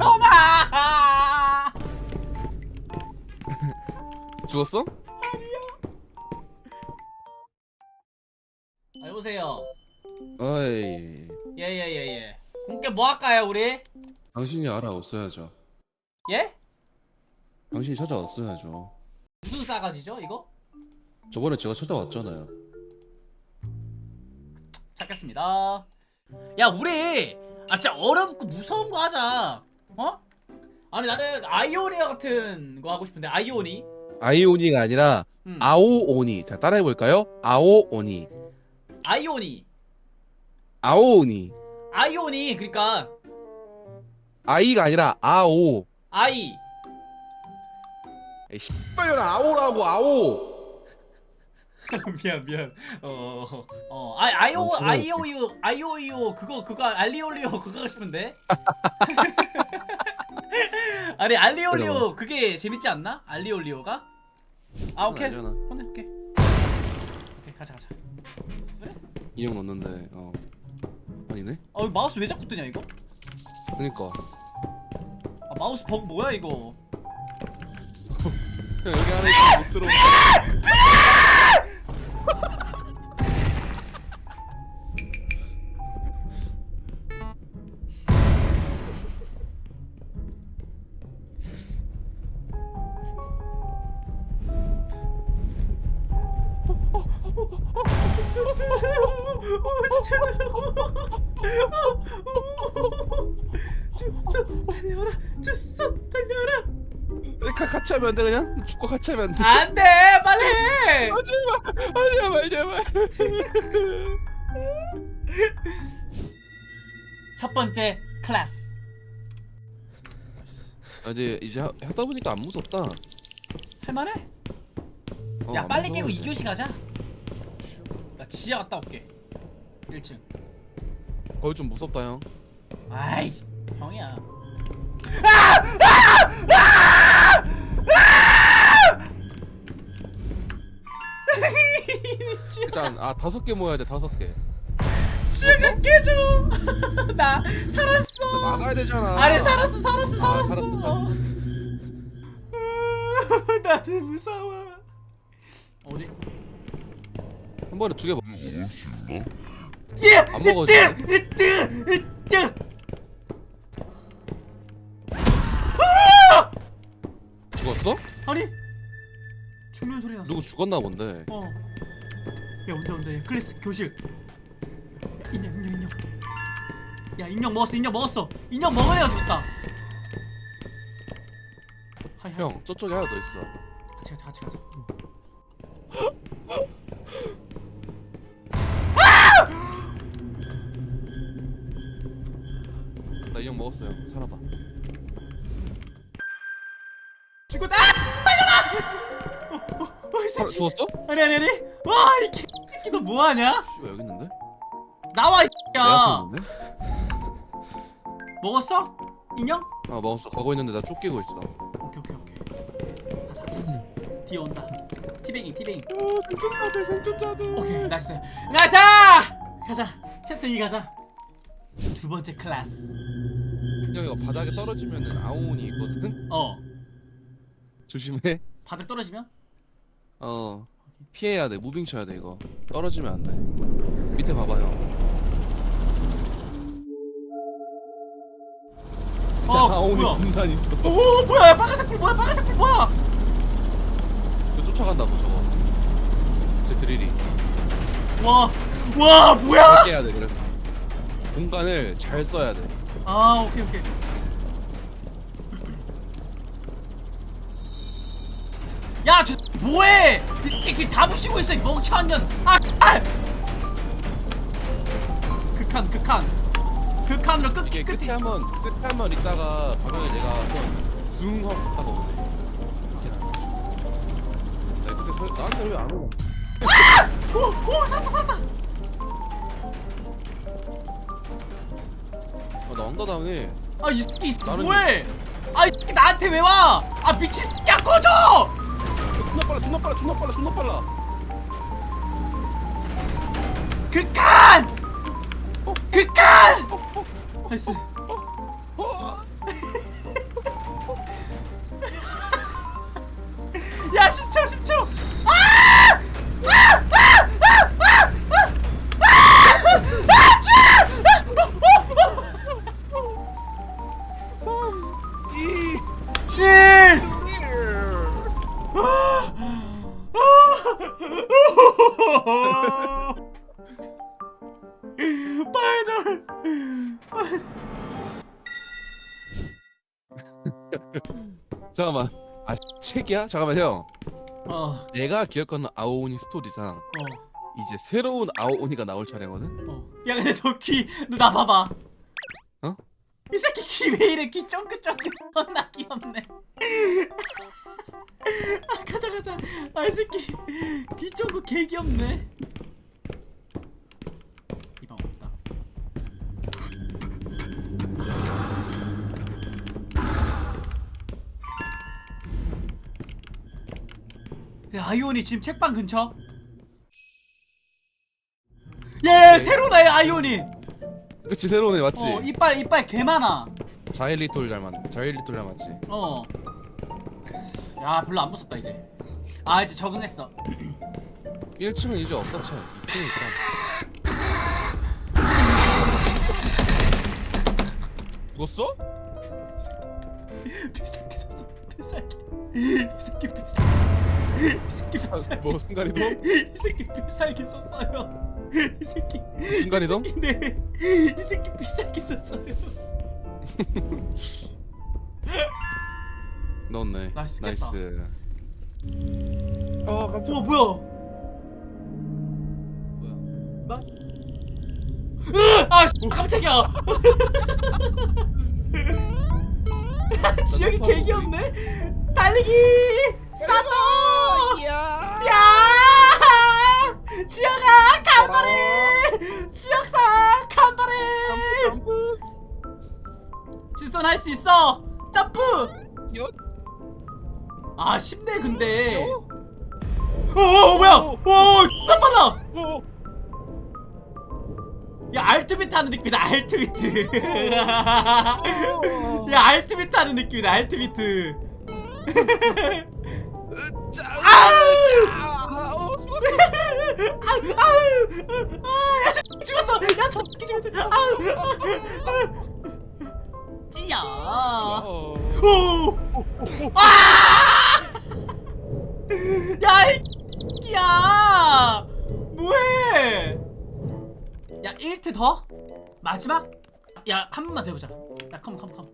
엄마 죽었어? 아, 여보세요. 어이. 예예 예 예. 공개 뭐 할까요 우리? 당신이 알아왔어야죠. 예? 당신이 찾아왔어야죠. 무슨 싸가지죠 이거? 저번에 제가 찾아왔잖아요. 찾겠습니다. 야 우리 아 진짜 어렵고 무서운 거 하자. 어? 아니 나는 아이오니아 같은 거 하고 싶은데 아이오니? 아이오니가 아니라 음. 아오오니. 자 따라해 볼까요? 아오오니. 아이오니. 아오오니. 아이오니 그러니까 아이가 아니라 아오. 아이. 씨발려라 아오라고 아오 미안 미안. 어어 어, 아 아이오 어, 아이오유 아이오유 그거 그거 알리올리오 그거 하고 싶은데? 아니 알리올리오. 그게 재밌지 않나? 알리올리오가? 아 오케이. 알잖아. 오케이 오케이. 오케이 가자 가자. 인형 넣는데 어. 아니네? 어 마우스 왜 자꾸 뜨냐 이거? 그니까. 아 마우스 버그 뭐야 이거? 그냥 여기 안에 못 들어 같이 하면 안 돼 그냥? 죽고 같이 하면 안 돼? 안돼 빨리 해 제발 제발 제발 첫 번째 클래스 아 이제 하다 보니까 안 무섭다 할만해? 어, 야안 빨리 깨고 이제. 2교시 가자 나 지하 갔다 올게 1층. 거기 좀 무섭다 형. 아이 형이야. 일단 아 다섯 개 모여야 돼 다섯 개. 지하가 깨져 나 살았어. 나가야 되잖아. 아니 살았어 살았어 살았어. 아, 살았어, 살았어. 나는 무서워. 어디 한 번에 두개 먹. 예! 안 먹어지. 으뜨 죽었어? 아니 죽는 소리 났어 누구 죽었나 본데. 어. 야 온다 온다 야 클래스 교실 야, 인형 인형 인형 야 인형 먹었어 인형 먹었어 인형 먹으려 죽었다 하이 하이 형 저쪽에 하나 더 있어. 같이 가자 같이 가자 나 인형 먹었어 형. 살아봐. 죽었다 아! 빨려라 어, 어, 어, 이살 새끼. 죽었어? 아니 아니 아니 와이 새끼 너 뭐 하냐 씨발 여기 있는데? 나와 이 내 앞에 새끼야 있는데? 먹었어? 인형? 아 먹었어. 가고 있는데 나 쫓기고 있어. 오케이 오케이 오케이 가자 가자 뒤에 온다 티베깅 티베깅 오 생존자들 생존자들. 오케이 나이스 나이스 가자 챕터 2 가자 두 번째 클래스 형 이거 바닥에 떨어지면은 아오온이 있거든. 어 조심해. 바닥 떨어지면 어 피해야 돼. 무빙 쳐야 돼 이거. 떨어지면 안 돼. 밑에 봐봐 형. 어 아오온이 뭐야 군단 있어. 오 뭐야 야, 빨간색 불 뭐야 빨간색 불 뭐야 그 쫓아간다고 저거. 제 드릴이. 와 와 뭐야 잘 깨야 돼 그래서. 공간을 잘 써야 돼. 아 오케이 오케이 야저 뭐해 이 새끼 길다 부시고 있어 이 멍청한 년 아 아! 극한 극한 극한으로 끝 이게 끝이 끝에 한번 끝에 한번 있다가 가면 내가 한번 숭 하고 갔다가 오네. 이렇게 나. 나 그때 서 나한테 왜안 오냐? 오오 살았다 살았다 아, 나 언더다운해. 아이 새끼 이 새끼 나는- 뭐해? 아이 새끼 나한테 왜 와 아 미친 새끼야 꺼져! 존나 빨라, 존나 빨라, 존나 빨라, 존나 빨라. 극한 극한 나이스. 어, 야 10초 10초 파이널 잠깐만. 아 책이야? 잠깐만 형. 어, 내가 기억하는 아오오니 스토리상 어, 이제 새로운 아오오니가 나올 차례거든. 어. 야 근데 너귀너 나 봐봐 어? 이 새끼 귀왜 이래 귀 쫑긋쫑긋 나 귀엽네 아 가자 가자 아이 새끼 귀 쫑긋 개 귀엽네 이 방 없다 야 아이온이 지금 책방 근처 예 새로운 아이 아이온이 그치 새로운 애 맞지? 어 이빨 이빨 개 많아 자일리톨 닮았. 자일리톨 닮았지. 어. 야 별로 안 무섭다 이제. 아 이제 적응했어. 1층은 이제 없다 쳐. 2층에 있다. 죽었어? 비싸게 샀어. 비싸게. 이 새끼 비싸게. 이 새끼 아, 비싸게. 뭐 순간이동? 이 새끼 비싸게 썼어요. 이 새끼. 순간이동? 네. 이 새끼 비싸게 썼어요. 넣었네. 맛있겠다. 나이스. 어 깜짝. 어 뭐야? 뭐야? 나. 으! 아 씨, 깜짝이야. 지역이 나개 귀엽네. 달리기 스타트. 야! 야! 지역아 간발해! 지역사 간발해! 점프. 질선 할수 있어! 점프! 요. 아 쉽네 근데 요. 오, 오 뭐야! 오나 빨라! 오. 야 알트비트 하는 느낌이다 알트비트 오. 야 알트비트 하는 느낌이다 알트비트 짜. 아우! 짜. 어. 아우 아우 아야 죽었어 야저 죽었어 아우 찌야 어. 오! 아! 야, 이 새끼야! 뭐해? 야, 1트 더? 마지막? 야, 한 번만 더 해보자. 야, 컴, 컴, 컴.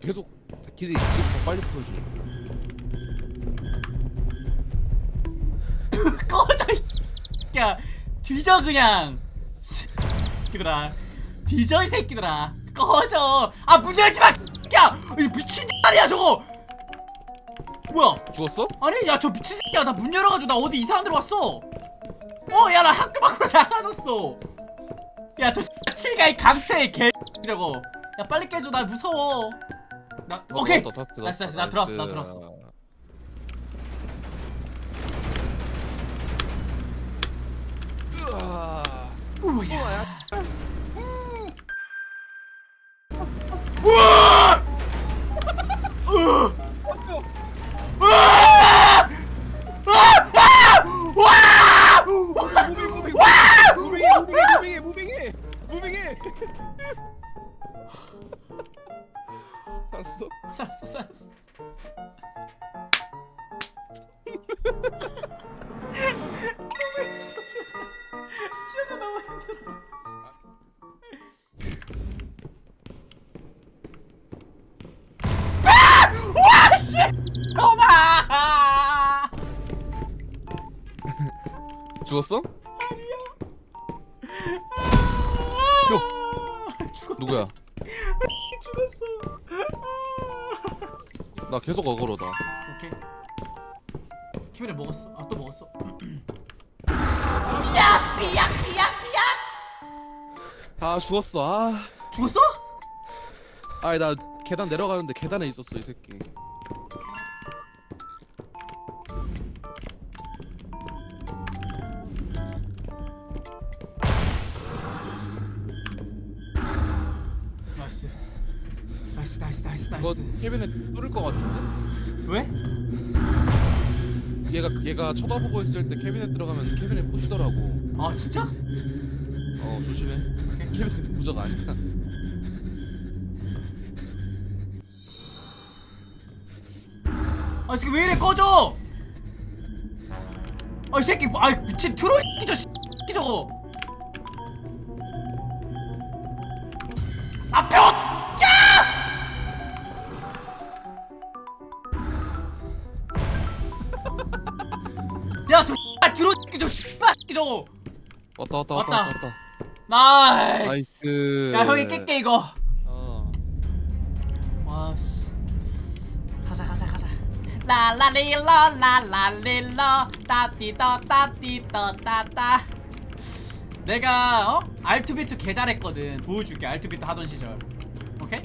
계속 길이 더 빨리 풀어주네. 꺼져, 이 새끼야. 뒤져, 그냥. 새끼들아. 뒤져, 이 새끼들아. 꺼져. 아, 문 열지 마! 이 미친 아니야, 저거! 뭐야? 죽었어? 아니 야 저 미친 새끼야 나 문 열어가지고 나 어디 이상한 데로 왔어 어 야 나 학교 밖으로 나가줬어 야 저 칠가이 강태 개 저거 야 빨리 깨줘 나 무서워 나 어, 오케이 나이스. 넣었다. 나 들어왔어, 나. 들어왔어. 너무 힘들어 아! 죽었어? 죽었 누구야? 죽었어 나 계속 어그로다. 오케이. 키면에 먹었어. 아 또 먹었어. 삐약 삐약 삐약 삐약 아 죽었어. 아. 죽었어? 아니 나 계단 내려가는데 계단에 있었어 이 새끼 나이스 나이스 나이스 이거 나이스 캐비넷 뚫을 것 같은데? 왜? 얘가 얘가 쳐다보고 있을 때 캐비넷 들어가면 캐비넷 부시더라고. 아 진짜? 어 조심해. 캐비넷 부적 아니야. 아, 이 새끼 왜 이래 꺼져? 아, 이 새끼, 아, 미친 트롤 새끼 저 새끼 저거. 저거. 왔다 왔다 왔다 왔다. 왔다. 왔다. 나이스. 나이스. 야, 형이 깰게 이거. 어. 와 씨. 가자 가자 가자. 라라리로 라라리로 따띠떠 따띠떠 따따. 내가 어 알투비트 개 잘했거든. 보여줄게 알투비트 하던 시절. 오케이?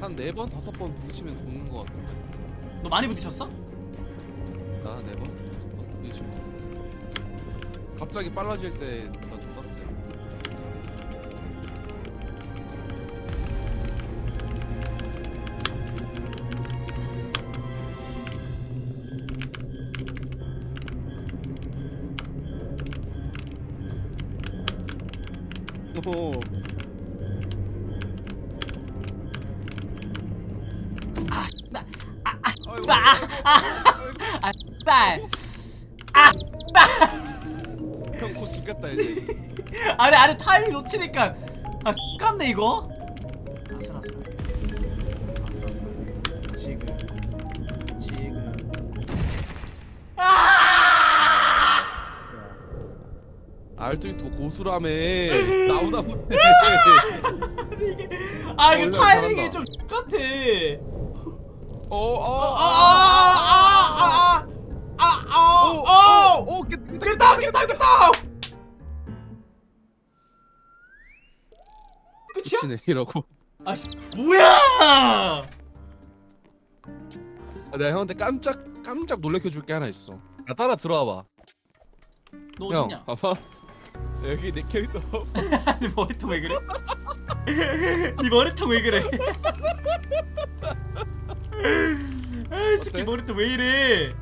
한네 번 다섯 번 부딪히면 죽는 것 같은데. 너 많이 부딪혔어? 나 네 번? 갑자기 빨라질 때나좀 빡세. 오. 아, 씨발. 아, 아, 씨발. 아, 아, 아, 씨발. 아, 씨발. 형곧 죽겠다 이제. 아니 아니 타이밍 놓치니까 아 X같네 이거 아슬아슬 아슬아슬 지금 지금 아 알투이트 뭐 고수라며 나오다 못해. 아니 이게 아 어, 타이밍이 잘한다. 좀 X같아 어, 어, 아 아 아 아 아 아 아아 오, 깼다, 깼다 깼다 깼다 끝이야? 미치네 이러고. 아씨 뭐야 아, 내가 형한테 깜짝 깜짝 놀래켜 줄 게 하나 있어. 나 따라 들어와봐. 너 형, 어딨냐 봐봐. 여기 내 캐릭터. 네 머리통 왜 그래? 네 머리통 왜 그래? 아이 새끼 어때? 머리통 왜 이래?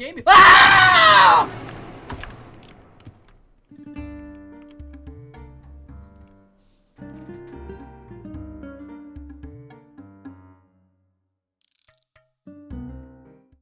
game. Ah!